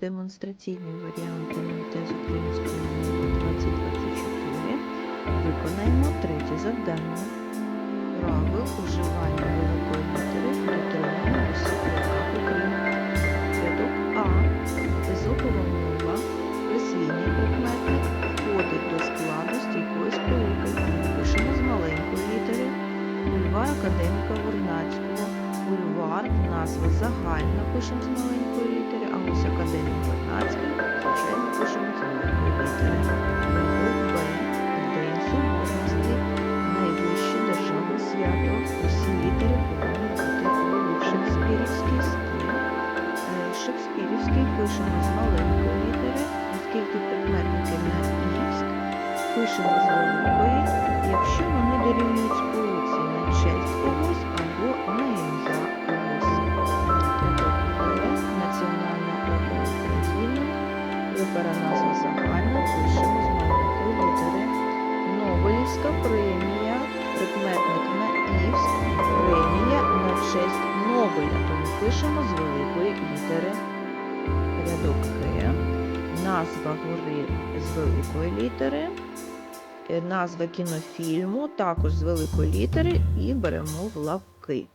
демонстраційні варіанти МТ української мови 2024. Виконаємо третє завдання. Правил уживання великої літери дотримання в усіх рядках України. Рядок А. Езопова мова. Присвійний прикметник входить до складу стійкої сполуки. Пишемо з маленької літери. Бульвар академіка Вернацького. Бульвар назва загальна пишемо з маленької літери, а ось академік шекспірівський. Е, пишемо з маленької літери, оскільки прикметники на івськ, пишемо з великої, якщо вони дорівнюють сполуці на честь когось або на ім'я когось. Рядок Національна опера України. Опера назва загальна, пишемо з маленької літери. Нобелівська премія, прикметник на івськ, премія на честь пишемо з великої літери. Рядок Г. Назва гори з великої літери. Е, Назва кінофільму також з великої літери і беремо в лапки.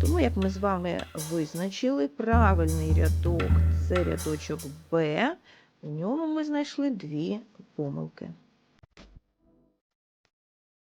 Тому, як ми з вами визначили, правильний рядок це рядочок Б. У ньому ми знайшли дві помилки.